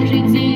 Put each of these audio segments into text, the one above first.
hoje em dia.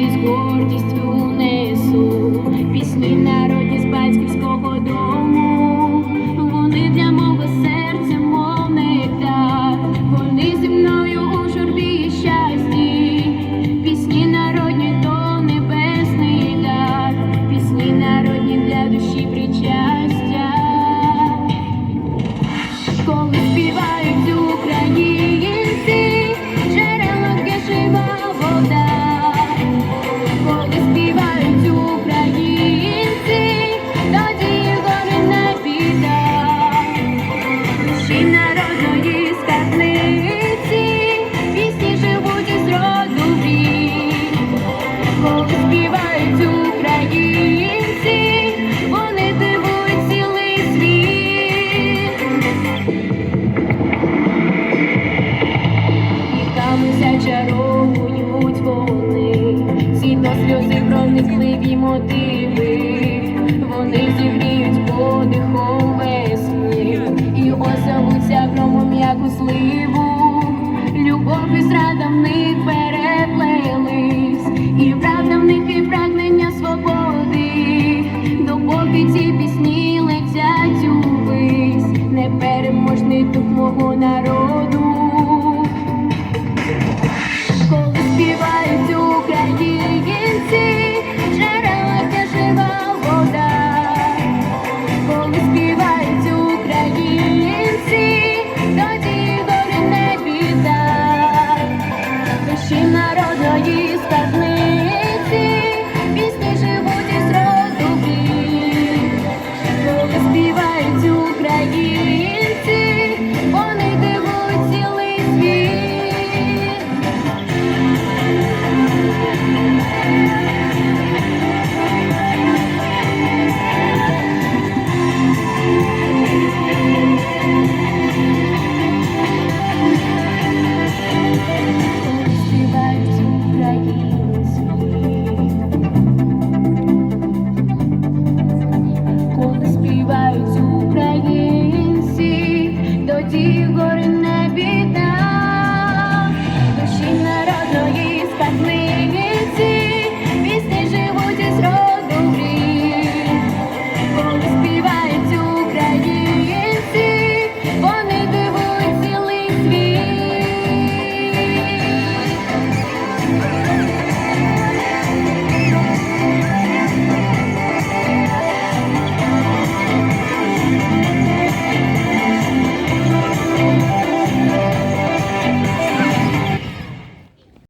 Зачаровують вони, всі до сльози проникливі мотиви, вони зігріють подихом і озовуться громом як у сливи. you. dear.